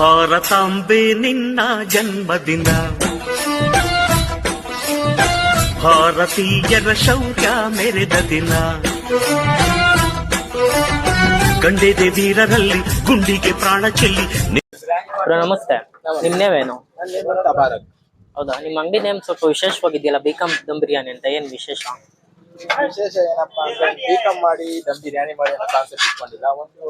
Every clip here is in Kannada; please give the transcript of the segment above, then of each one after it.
ಭಾರತಾಂಬೆ ನಿನ್ನ ಜನ್ಮದಿನ ಭಾರತೀಯರ ಶೌರ್ಯ ಮೆರೆದ ದಿನ. ಗಂಡೆದೆ ವೀರರಲ್ಲಿ ಗುಂಡಿಗೆ ಪ್ರಾಣ ಚೆಲ್ಲಿ ನಮಸ್ತೆ. ನಿಮ್ ನೇವೇನು ಹೌದಾ? ನಿಮ್ಮ ಅಂಗಡಿ ನೇಮ್ ಸ್ವಲ್ಪ ವಿಶೇಷವಾಗಿದೆಯಲ್ಲ ಬಿಕಮ್ ದಮ್ ಬಿರಿಯಾನಿ ಅಂತ. ಏನ್ ವಿಶೇಷ? ವಿಶೇಷ ಏನಪ್ಪಾ ಅಂದ್ರೆ ಬಿಕಾಂ ಮಾಡಿ ದಮ್ ಬಿರಿಯಾನಿ ಮಾಡಿ ಅನ್ನೋ ಕಾನ್ಸೆಪ್ಟ್ ಇಟ್ಕೊಂಡಿಲ್ಲ ಒಂದು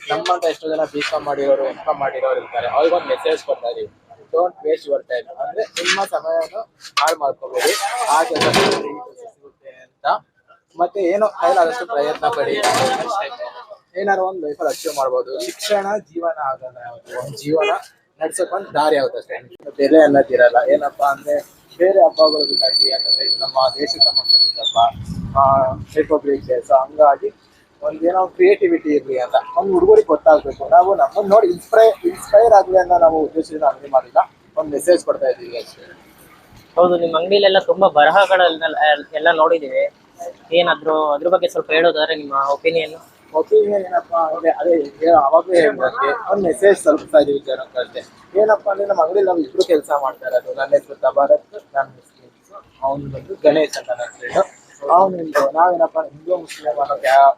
ನಮ್ಮಂತ ಎಷ್ಟೋ ಜನ ಬಿಕಾಮ್ ಮಾಡಿರೋರು ಎಂ ಕಾಮ್ ಮಾಡಿರೋರು ಇರ್ತಾರೆ. ಅವ್ರಿಗೊಂದು ಮೆಸೇಜ್ ಕೊಡ್ತಾ ಇದೀವಿ. ಡೋಂಟ್ ವೇಸ್ಟ್ ಯುವರ್ ಟೈಮ್ ಅಂದ್ರೆ ನಿಮ್ಮ ಸಮಯವನ್ನು ಹಾಳು ಮಾಡ್ಕೋಬೇಡಿ. ಆ ಕೆಲಸ ಸಿಗುತ್ತೆ ಅಂತ. ಮತ್ತೆ ಏನೋ ಕೈಲಾದಷ್ಟು ಪ್ರಯತ್ನ ಪಡಿ. ಏನಾದ್ರು ಒಂದು ಲೈಫಲ್ಲಿ ಅಚೀವ್ ಮಾಡ್ಬೋದು. ಶಿಕ್ಷಣ ಜೀವನ ಆಗಲ್ಲ. ಯಾವತ್ತು ಒಂದು ಜೀವನ ನಡ್ಸಕ್ ಒಂದು ದಾರಿ ಆಗುತ್ತೆ ಅಷ್ಟೇ. ಬೆಲೆ ಅನ್ನೋದಿರಲ್ಲ ಏನಪ್ಪಾ ಅಂದ್ರೆ ಬೇರೆ ಹಬ್ಬಗಳು ಬಿಟ್ಟಾಗಿ ಯಾಕಂದ್ರೆ ಇದು ನಮ್ಮ ದೇಶಕ್ಕೆ ಸಂಬಂಧಪಟ್ಟಿದ್ದಪ್ಪ. ರಿಪಬ್ಲಿಕ್ ಡೇ ಸೊ ಹಂಗಾಗಿ ಒಂದೇನೋ ಕ್ರಿಯೇಟಿವಿಟಿ ಇರಲಿ ಅಂತ. ಒಂದು ಹುಡುಗರಿಗೆ ಗೊತ್ತಾಗಬೇಕು. ನಾವು ನಮ್ಮನ್ನ ನೋಡಿ ಇನ್ಸ್ಪೈರ್ ಇನ್ಸ್ಪೈರ್ ಆಗ್ಲಿ ಅಂತ ನಾವು ಉದ್ದೇಶದಿಂದ ಅಂಗಡಿ ಮಾಡಿಲ್ಲ. ಒಂದು ಮೆಸೇಜ್ ಕೊಡ್ತಾ ಇದ್ದೀವಿ ಅಷ್ಟೇ ಹೌದು ನಿಮ್ಮ ಅಂಗಡಿಲೆಲ್ಲ ತುಂಬಾ ಬರಹಗಳನ್ನೆಲ್ಲ ಎಲ್ಲ ನೋಡಿದೀವಿ ಏನಾದ್ರು ಅದ್ರ ಬಗ್ಗೆ ಸ್ವಲ್ಪ ಹೇಳೋದಾದ್ರೆ ನಿಮ್ಮ ಒಪಿನಿಯನ್ ಒಪಿನಿಯನ್ ಏನಪ್ಪಾ ಅಂದ್ರೆ ಅದೇ ಅವಾಗಲೂ ಹೇಳ್ಬೋದು ಹೇಳಿದಂಗೆ ಒಂದು ಮೆಸೇಜ್ ತಲುಪ್ತಾ ಇದೀವಿ ಜನಕ್ಕೆ ಏನಪ್ಪಾ ಅಂದ್ರೆ ನಮ್ಮ ಅಂಗಡಿ ನಾವು ಇಬ್ರು ಕೆಲಸ ಮಾಡ್ತಾ ಇರೋದು. ನನ್ನ ಹೆಸರು ತಬಾರತ್ ನನ್ನ ಹೆಸರು ಅವ್ನು ಬಂದು ಗಣೇಶ್ ಅಂತ ನನ್ನ ಫ್ರೆಂಡ್ ಅವನಿಂದು ನಾವೇನಪ್ಪ ಹಿಂದೂ ಮುಸ್ಲಿಂ ಅನ್ನೋ ಯಾ-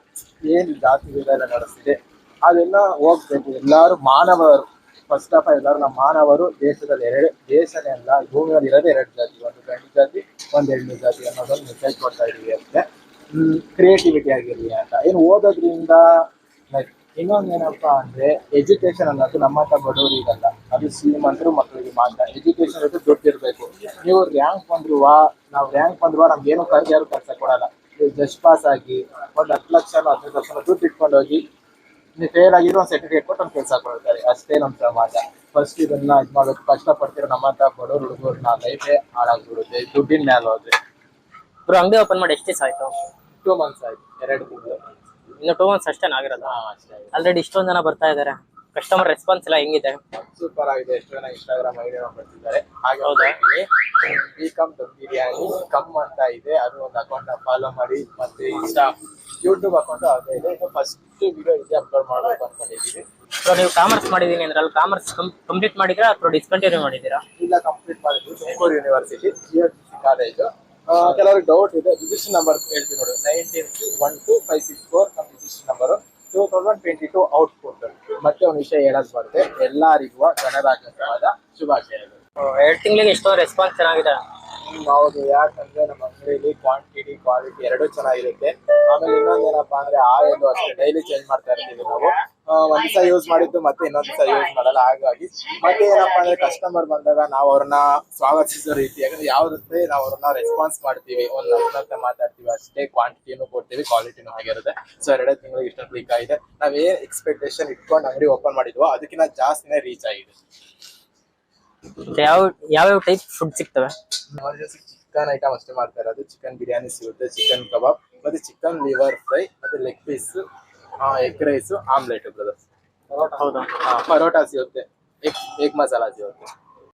ಏನ್ ಜಾತಿ ಭೇದ ಎಲ್ಲ ನಡೆಸ್ತಿದೆ. ಅದೆಲ್ಲ ಹೋಗ್ಬೇಕು. ಎಲ್ಲರೂ ಮಾನವರು. ಫಸ್ಟ್ ಆಫ್ ಆಲ್ ಎಲ್ಲರೂ ನಮ್ಮ ಮಾನವರು. ದೇಶದಲ್ಲಿ ಎರಡು, ದೇಶನೇ ಅಲ್ಲ, ಭೂಮಿಯಲ್ಲಿ ಇರೋದೇ ಎರಡು ಜಾತಿ. ಒಂದು ಗಂಡು ಜಾತಿ, ಒಂದು ಹೆಣ್ಣು ಜಾತಿ ಅನ್ನೋದೊಂದು ಮೆಸೇಜ್ ಕೊಡ್ತಾ ಇದೀವಿ ಅಂತ. ಕ್ರಿಯೇಟಿವಿಟಿ ಆಗಿರಲಿ ಅಂತ. ಏನು ಓದೋದ್ರಿಂದ ಲೈಕ್ ಇನ್ನೊಂದು ಏನಪ್ಪಾ ಅಂದ್ರೆ ಎಜುಕೇಶನ್ ಅನ್ನೋದು ನಮ್ಮ ಹತ್ರ ಬಡವರಿಗಲ್ಲ ಅದು ಶ್ರೀಮಂತರು ಮಕ್ಕಳಿಗೆ ಮಾತ್ರ. ಎಜುಕೇಶನ್ ದುಡ್ಡು ಇರಬೇಕು. ನೀವು ರ್ಯಾಂಕ್ ಬಂದ್ರುವ ನಾವು ರ್ಯಾಂಕ್ ಬಂದ್ರುವ ನಮ್ಗೆ ಏನು ಖರ್ಚು ಯಾರು ಕೆಲಸ ಕೊಡಲ್ಲ. ಜಸ್ಟ್ ಪಾಸ್ ಆಗಿ ಒಂದು ಹತ್ತು ಲಕ್ಷ ಹದಿನೈದು ಲಕ್ಷ ದುಡ್ಡು ಇಟ್ಕೊಂಡು ಹೋಗಿ ನೀವು ಫೇಲ್ ಆಗಿರೋ ಒಂದು ಸರ್ಟಿಫಿಕೇಟ್ ಕೊಟ್ಟು ಒಂದು ಕೆಲಸ ಕೊಡ್ತಾರೆ ಅಷ್ಟೇ ನಮ್ಮ ಸಮಾಜ. ಫಸ್ಟ್ ಇದನ್ನ ಇದು ನಮ್ಮ ಕಷ್ಟಪಡ್ತಿರೋ ನಮ್ಮಂತ ಬಡವರು ನಾ ಲೈಫೇ ಹಾಳಾಗ್ಬಿಡುತ್ತೆ. ದುಡ್ಡಿನ ಮೇಲೆ ಹೋದ್ರೆ. ಬ್ರೋ ಅಂಗಡಿ ಓಪನ್ ಮಾಡಿ ಎಷ್ಟು ದಿವಸ ಆಯ್ತು? ಟೂ ಮಂತ್ಸ್ ಆಯ್ತು. ಎರಡು ತಿಂಗಳು. ಇನ್ನು ಟೂ ಮಂತ್ಸ್ ಅಷ್ಟೇ ಆಗಿರೋದು ಆಲ್ರೆಡಿ ಇಷ್ಟೊಂದು ಜನ ಬರ್ತಾ ಇದಾರೆ? ಕಸ್ಟಮರ್ ರೆಸ್ಪಾನ್ಸ್ ಎಲ್ಲ ಹೆಂಗಿದೆ? ಸೂಪರ್ ಆಗಿದೆ. ಎಷ್ಟು ಜನ ಇನ್ಸ್ಟಾಗ್ರಾಮ್ ಐಡಿ ಬರ್ತಿದ್ದಾರೆ ಹಾಗೆ ಹೌದಾ? B com dum biryani com ಅಂತ ಇದೆ. ಅದು ಒಂದು ಅಕೌಂಟ್ ಫಾಲೋ ಮಾಡಿ ಮತ್ತೆ ಇನ್ಸ್ಟಾ ಯೂಟ್ಯೂಬ್ ಅಕೌಂಟ್ ಅದೇ ಇದೆ. ಫಸ್ಟ್ ವಿಡಿಯೋ ಇದೆ ಅಪ್ಲೋಡ್ ಮಾಡ್ಬೇಕು ಅನ್ಕೊಂಡಿದ್ದೀವಿ ಸೊ ನೀವು ಕಾಮರ್ಸ್ ಮಾಡಿದೀನಿ ಅಂದ್ರೆ ಅಲ್ಲಿ ಕಾಮರ್ಸ್ ಕಂಪ್ಲೀಟ್ ಮಾಡಿದ್ರಾ ಅಥವಾ ಡಿಸ್ಕಂಟಿನ್ಯೂ ಮಾಡಿದ್ದೀರಾ? ಇಲ್ಲ ಕಂಪ್ಲೀಟ್ ಮಾಡಿದ್ವಿ. Tumakuru university G F C college ಕೆಲವ್ರಿಗೆ ಡೌಟ್ ಇದೆ. ರಿಜಿಸ್ಟರ್ ನಂಬರ್ ಹೇಳ್ತೀನಿ ನೋಡಿ. Nineteen one two five six four ನಮ್ಮ register number two thousand twenty two output ಮತ್ತೆ ಒಂದು ವಿಷಯ ಹೇಳಕ್ ಬರುತ್ತೆ. ಎಲ್ಲರಿಗೂ ಗಣರಾಜ್ಯೋತ್ಸವದ ಶುಭಾಶಯಗಳು. ಎರಡು ತಿಂಗಳಿಗೆ ಎಷ್ಟೋ ರೆಸ್ಪಾನ್ಸ್ ಚೆನ್ನಾಗಿದೆ. ಹೌದು. ಯಾಕಂದ್ರೆ ನಮ್ಮ ಅಂಗಡಿಯಲ್ಲಿ ಕ್ವಾಂಟಿಟಿ ಕ್ವಾಲಿಟಿ ಎರಡೂ ಚೆನ್ನಾಗಿರುತ್ತೆ. ಆಮೇಲೆ ಇನ್ನೊಂದೇನಪ್ಪಾ ಅಂದ್ರೆ ಆಯಿಲ್ ಅಷ್ಟೇ. ಡೈಲಿ ಚೇಂಜ್ ಮಾಡ್ತಾ ಇರ್ತೀವಿ ನಾವು. ಆ, ಒಂದ್ ದಿವಸ ಯೂಸ್ ಮಾಡಿದ್ದು ಮತ್ತೆ ಇನ್ನೊಂದ್ ದಿವಸ ಯೂಸ್ ಮಾಡಲ್ಲ. ಹಾಗಾಗಿ ಮತ್ತೆ ಏನಪ್ಪಾ ಅಂದ್ರೆ ಕಸ್ಟಮರ್ ಬಂದಾಗ ನಾವು ಅವ್ರನ್ನ ಸ್ವಾಗತಿಸೋ ರೀತಿ ಯಾಕಂದ್ರೆ ಯಾವ ರೀತಿ ನಾವು ಅವ್ರನ್ನ ರೆಸ್ಪಾನ್ಸ್ ಮಾಡ್ತೀವಿ. ಒಂದ್ ಹತ್ರ ಮಾತಾಡ್ತೀವಿ ಅಷ್ಟೇ ಕ್ವಾಂಟಿಟಿನೂ ಕೊಡ್ತೀವಿ ಕ್ವಾಲಿಟಿನೂ ಆಗಿರುತ್ತೆ. ಸೊ ಎರಡೇ ತಿಂಗಳಿಗೆ ಇಷ್ಟೊಂದು ಕ್ಲಿಕ್ ಆಗಿದೆ. ನಾವ್ ಏನ್ ಎಕ್ಸ್ಪೆಕ್ಟೇಷನ್ ಇಟ್ಕೊಂಡು ಅಂಗಡಿ ಓಪನ್ ಮಾಡಿದ್ವೋ ಅದಕ್ಕಿಂತ ಜಾಸ್ತಿನೇ ರೀಚ್ ಆಗಿದೆ. ಯಾವ ಯಾವ ಟೈಪ್ ಫುಡ್ ಸಿಗ್ತವೆ? ಚಿಕನ್ ಐಟಮ್ ಅಷ್ಟೇ ಮಾಡ್ತಾ ಇರೋದು. ಚಿಕನ್ ಬಿರಿಯಾನಿ ಸಿಗುತ್ತೆ ಚಿಕನ್ ಕಬಾಬ್ ಮತ್ತೆ ಚಿಕನ್ ಲಿವರ್ ಫ್ರೈ ಮತ್ತೆ leg piece egg rice omelette brothers ಹೌದಾ ಪರೋಟ ಸಿಗುತ್ತೆ ಎಗ್ ಎಗ್ ಮಸಾಲ ಸಿಗುತ್ತೆ